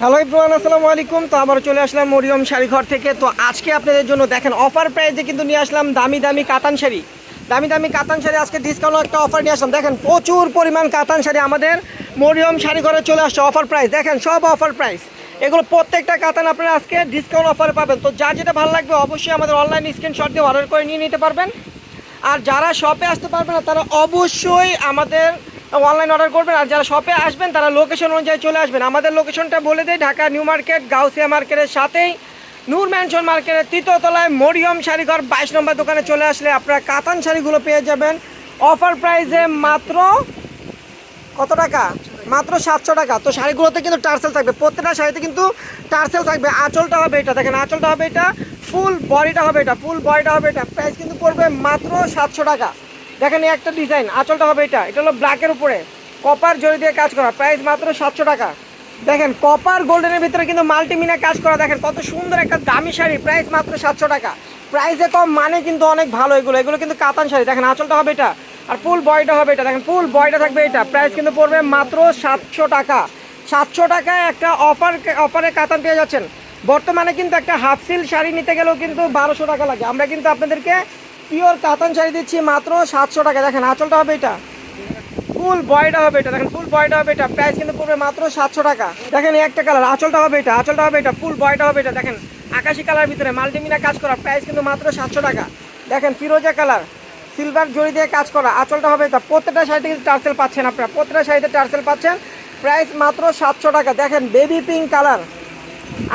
Hello Ibrahim আসসালামু আলাইকুম। তো আবার চলে আসলাম মরিয়ম শাড়িঘর থেকে। তো আজকে আপনাদের জন্য দেখেন অফার প্রাইসে কিন্তু নিয়ে আসলাম দামি দামি কাতান শাড়ি। দামি দামি কাতান শাড়ি, আজকে ডিসকাউন্ট একটা অফার নিয়ে আসলাম। দেখেন, প্রচুর পরিমাণ কাতান শাড়ি আমাদের মরিয়ম শাড়িঘরে চলে আসছে অফার প্রাইস দেখেন, সব অফার প্রাইস এগুলো প্রত্যেকটা কাতান আপনারা আজকে ডিসকাউন্ট অফারে পাবেন। তো যার যেটা ভালো লাগবে অবশ্যই আমাদের অনলাইন স্ক্রিনশট দিয়ে অর্ডার করে নিয়ে নিতে পারবেন। আর যারা শপে আসতে পারবে না, তারা অবশ্যই আমাদের অনলাইন অর্ডার করবেন আর যারা শপে আসবেন, তারা লোকেশন অনুযায়ী চলে আসবেন। আমাদের লোকেশনটা বলে দেয় ঢাকা নিউ মার্কেট গাউসিয়া মার্কেটের সাথেই। নূর ম্যানশন মার্কেটের তৃতীয়তলায় মরিয়ম শাড়িঘর, বাইশ নম্বর দোকানে চলে আসলে আপনারা কাতান শাড়িগুলো পেয়ে যাবেন। অফার প্রাইসে মাত্র কত টাকা? মাত্র সাতশো টাকা। তো শাড়িগুলোতে কিন্তু টার্সেল থাকবে। প্রত্যেকটা শাড়িতে কিন্তু টার্সেল থাকবে। আঁচলটা হবে এটা। দেখেন, আঁচলটা হবে এটা। ফুল বডিটা হবে এটা। ফুল বডিটা হবে এটা। প্রাইস কিন্তু পড়বে মাত্র সাতশো টাকা। দেখেন এই একটা ডিজাইন আঁচলটা হবে এটা। এটা হলো ব্ল্যাকের উপরে। কপার জড়ি দিয়ে কাজ করা প্রাইস মাত্র সাতশো টাকা। দেখেন কপার গোল্ডেনের ভিতরে কিন্তু মাল্টিমিনা কাজ করা, দেখেন কত সুন্দর একটা দামি শাড়ি প্রাইস মাত্র সাতশো টাকা। প্রাইসে কম মানে কিন্তু অনেক ভালো এগুলো। এগুলো কিন্তু কাতান শাড়ি। দেখেন, আঁচলটা হবে এটা। আর ফুল বয়টা হবে এটা। দেখেন ফুল বয়টা থাকবে এটা। প্রাইস কিন্তু পড়বে মাত্র সাতশো টাকা। সাতশো টাকায় একটা অফার অফারে কাতান পেয়ে যাচ্ছেন। বর্তমানে কিন্তু একটা হাফ সিল শাড়ি নিতে গেলেও কিন্তু বারোশো টাকা লাগে। আমরা কিন্তু আপনাদেরকে পিওর কাতান শাড়ি দিচ্ছি মাত্র সাতশো টাকা। দেখেন আঁচলটা হবে এটা। ফুল বয়টা হবে এটা। দেখেন ফুল বয়টা হবে এটা। প্রাইস কিন্তু পড়বে মাত্র সাতশো টাকা। দেখেন একটা কালার আঁচলটা হবে এটা। আঁচলটা হবে এটা। ফুল বয়টা হবে এটা। দেখেন আকাশি কালার ভিতরে মাল্টিমিনা কাজ করা। প্রাইস কিন্তু মাত্র সাতশো টাকা। দেখেন ফিরোজা কালার সিলভার জড়ি দিয়ে কাজ করা। আঁচলটা হবে এটা। প্রত্যেকটা শাড়িতে কিন্তু টার্সেল পাচ্ছেন আপনারা। প্রত্যেকটা শাড়িতে টার্সেল পাচ্ছেন। প্রাইস মাত্র সাতশো টাকা। দেখেন বেবি পিঙ্ক কালার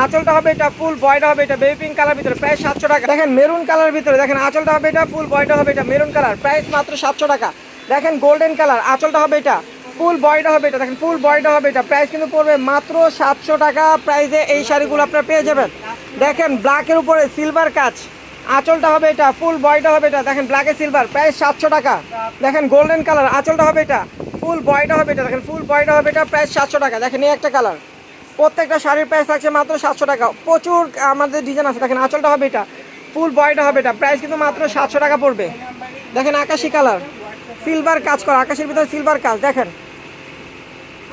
আঁচলটা হবে এটা ফুল, বয়টা হবে এটা বেবি পিঙ্ক কালার ভিতরে, প্রায় সাতশো টাকা। দেখেন মেরুন কালার ভিতরে, দেখেন আঁচলটা হবে এটা ফুল, বয়টা হবে এটা মেরুন কালার প্রাইস মাত্র সাতশো টাকা। দেখেন গোল্ডেন কালার আঁচলটা হবে এটা ফুল, বয়টা হবে এটা, দেখেন ফুল, বয়টা হবে এটা, প্রাইস কিন্তু পড়বে মাত্র সাতশো টাকা। প্রাইসে এই শাড়িগুলো আপনারা পেয়ে যাবেন। দেখেন ব্ল্যাকের উপরে সিলভার কাজ, আঁচলটা হবে এটা ফুল, বয়টা হবে এটা, দেখেন ব্ল্যাকে সিলভার প্রাইস সাতশো টাকা। দেখেন গোল্ডেন কালার আঁচলটা হবে এটা ফুল, বয়টা হবে এটা, দেখেন ফুল, বয়টা হবে এটা, প্রাইস সাতশো টাকা। দেখেন এই একটা কালার প্রত্যেকটা শাড়ির প্রাইস থাকছে মাত্র সাতশো টাকা। প্রচুর আমাদের ডিজাইন আছে। দেখেন আঁচলটা হবে এটা। ফুল বয়টা হবে এটা। প্রাইস কিন্তু মাত্র সাতশো টাকা পড়বে। দেখেন আকাশি কালার সিলভার কাজ করা। আকাশের ভিতরে সিলভার কাজ। দেখেন।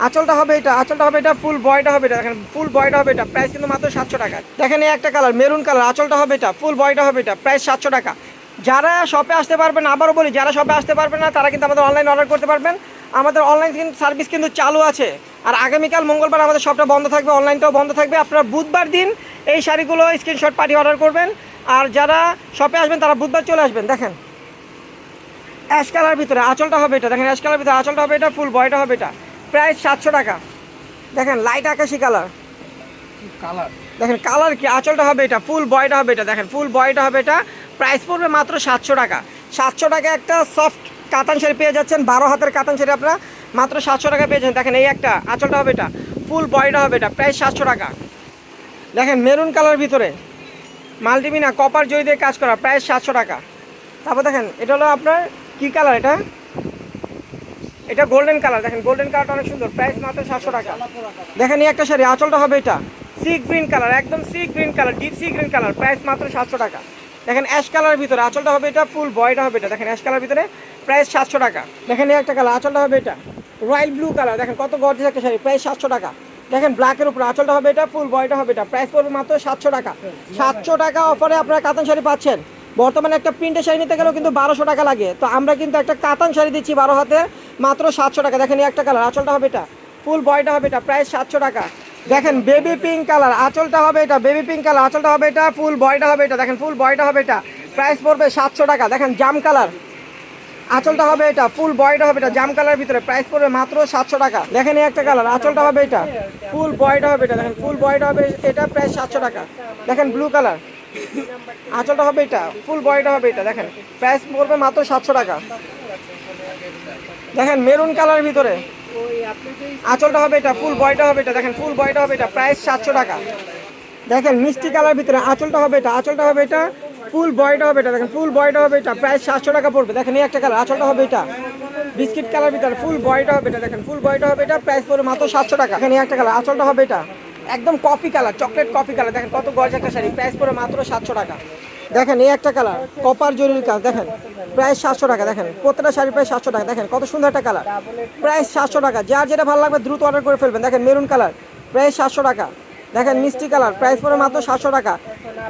আঁচলটা হবে এটা। আঁচলটা হবে এটা। ফুল বয়টা হবে এটা। দেখেন ফুল বয়টা হবে এটা। প্রাইস কিন্তু মাত্র সাতশো টাকা। দেখেন এই একটা কালার মেরুন কালার আঁচলটা হবে এটা। ফুল বয়টা হবে এটা। প্রাইস সাতশো টাকা। যারা শপে আসতে পারবেন, আবারও বলি, যারা শপে আসতে পারবেন না, তারা কিন্তু আমাদের অনলাইন অর্ডার করতে পারবেন। আমাদের অনলাইন সার্ভিস কিন্তু চালু আছে। আর আগামীকাল মঙ্গলবার আমাদের শপটা বন্ধ থাকবে অনলাইনটাও বন্ধ থাকবে। আপনারা বুধবার দিন এই শাড়িগুলো স্ক্রিনশট পাঠিয়ে অর্ডার করবেন। আর যারা শপে আসবেন তারা বুধবার চলে আসবেন। দেখেন অ্যাশ কালার ভিতরে আঁচলটা হবে এটা। দেখেন অ্যাশ কালার ভিতরে আঁচলটা হবে এটা ফুল বয়টা হবে এটা। প্রাইস সাতশো টাকা। দেখেন লাইট আকাশি কালার কালার দেখেন কালার কি? আঁচলটা হবে এটা ফুল বয়টা হবে এটা। দেখেন ফুল বয়টা হবে এটা। প্রাইস পড়বে মাত্র সাতশো টাকা। সাতশো টাকা একটা সফট কাতান শাড়ি পেয়ে যাচ্ছেন, বারো হাতের কাতান শাড়ি আপনারা মাত্র সাতশো টাকা পেয়েছেন দেখেন, এই একটা আঁচলটা হবে এটা ফুল বয়টা হবে এটা, প্রায় সাতশো টাকা। দেখেন মেরুন কালার ভিতরে, মাল্টিমিনা কপার জড়ি দিয়ে কাজ করা, প্রায় সাতশো টাকা। তারপর দেখেন, এটা হলো আপনার কি কালার এটা? এটা গোল্ডেন কালার দেখেন গোল্ডেন কালারটা অনেক সুন্দর প্রাইস মাত্র সাতশো টাকা। দেখেন, এই একটা শাড়ি, আঁচলটা হবে এটা সি গ্রিন কালার একদম sea green colour deep sea green colour price মাত্র সাতশো টাকা। দেখেন অ্যাশ কালার ভিতরে আঁচলটা হবে এটা ফুল বয়টা হবে এটা। দেখেন অ্যাশ কালার ভিতরে প্রাইস সাতশো টাকা। দেখেন একটা কালার আঁচলটা হবে এটা। রয়্যাল ব্লু কালার দেখেন কত গর্জিস একটা শাড়ি প্রাইস সাতশো টাকা। দেখেন ব্ল্যাকের উপর আঁচলটা হবে এটা ফুল বয়টা হবে এটা। প্রাইস পড়বে মাত্র সাতশো টাকা। সাতশো টাকা অফারে আপনারা কাতান শাড়ি পাচ্ছেন। বর্তমানে একটা প্রিন্টের শাড়ি নিতে গেলেও কিন্তু বারোশো টাকা লাগে। তো আমরা কিন্তু একটা কাতান শাড়ি দিচ্ছি বারো হাতে মাত্র সাতশো টাকা। দেখেন একটা কালার আঁচলটা হবে এটা। ফুল বয়টা হবে এটা প্রাইস সাতশো টাকা। দেখেন বেবি পিঙ্ক কালার আঁচলটা হবে এটা বেবি পিঙ্ক কালার আঁচলটা হবে এটা ফুল বয়টা হবে এটা দেখেন ফুল বয়টা হবে এটা প্রাইস পড়বে সাতশো টাকা দেখেন জাম কালার আঁচলটা হবে এটা ফুল বয়টা হবে এটা জাম কালার ভিতরে প্রাইস পড়বে মাত্র সাতশো টাকা দেখেন এই একটা কালার আঁচলটা হবে এটা ফুল বয়টা হবে এটা দেখেন ফুল বয়টা হবে এটা প্রাইস সাতশো টাকা দেখেন ব্লু কালার আঁচলটা হবে এটা ফুল বয়টা হবে এটা দেখেন প্রাইস পড়বে মাত্র সাতশো টাকা দেখেন মেরুন কালার ভিতরে আঁচলটা হবে এটা, ফুল বয়টা হবে এটা, দেখেন, ফুল বয়টা হবে এটা, প্রাইস সাতশো টাকা। দেখেন, মিষ্টি কালার ভিতরে আঁচলটা হবে এটা, আঁচলটা হবে এটা, ফুল বয়টা হবে এটা, দেখেন, ফুল বয়টা হবে এটা, প্রাইস সাতশো টাকা পড়বে। দেখেন, এই একটা কালার, আঁচলটা হবে এটা। বিস্কিট কালার ভিতরে ফুল বয়টা হবে এটা, দেখেন, ফুল বয়টা হবে এটা, প্রাইস পড়বে মাত্র সাতশো টাকা। এখানে এই একটা কালার, আঁচলটা হবে এটা। একদম coffee colour, chocolate coffee colour, দেখেন, কত গজ একটা শাড়ি, প্রাইস পড়বে মাত্র সাতশো টাকা। দেখেন, এই একটা কালার, কপার জরুরি কাজ, দেখেন, প্রায় সাতশো টাকা, দেখেন প্রত্যেকটা শাড়ি প্রায় সাতশো টাকা, দেখেন, কত সুন্দর একটা কালার, প্রায় সাতশো টাকা, যার যেটা ভালো লাগবে দ্রুত অর্ডার করে ফেলবেন, দেখেন, মেরুন কালার, প্রায় সাতশো টাকা, দেখেন, মিষ্টি কালার প্রাইস পড়ে মাত্র সাতশো টাকা।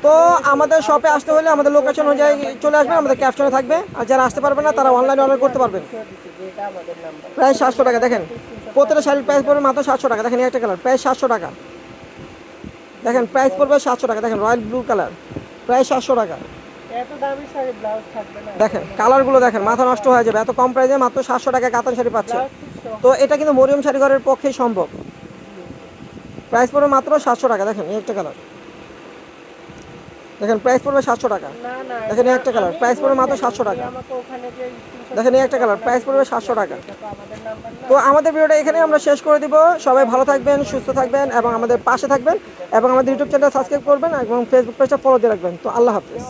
তো আমাদের শপে আসতে হলে আমাদের লোকেশন অনুযায়ী চলে আসবেন, আমাদের ক্যাপশনে থাকবে, আর যারা আসতে পারবেন না, তারা অনলাইনে অর্ডার করতে পারবেন। প্রায় সাতশো টাকা, দেখেন, প্রতিটা শাড়ির প্রাইস পড়বে মাত্র সাতশো টাকা, দেখেন একটা কালার, প্রায় সাতশো টাকা। দেখেন প্রাইস পড়বে সাতশো টাকা, দেখেন রয়্যাল ব্লু কালার। প্রায় সাতশো টাকা। দেখেন কালারগুলো দেখেন মাথা নষ্ট হয়ে যাবে এত কম প্রাইসে মাত্র সাতশো টাকা কাতান শাড়ি পাচ্ছে। তো এটা কিন্তু মরিয়ম শাড়ি ঘরের পক্ষেই সম্ভব। প্রাইস পড়বে মাত্র সাতশো টাকা দেখেন এই একটা কালার দেখেন প্রাইস পড়বে সাতশো টাকা। দেখেন এই একটা কালার প্রাইস পড়বে মাত্র সাতশো টাকা। দেখেন এই একটা কালার প্রাইস পড়বে সাতশো টাকা। তো আমাদের ভিডিওটা এখানে আমরা শেষ করে দিব। সবাই ভালো থাকবেন, সুস্থ থাকবেন এবং আমাদের পাশে থাকবেন এবং আমাদের ইউটিউব চ্যানেল সাবস্ক্রাইব করবেন এবং ফেসবুক পেজটা ফলো দিয়ে রাখবেন। তো আল্লাহ হাফিজ।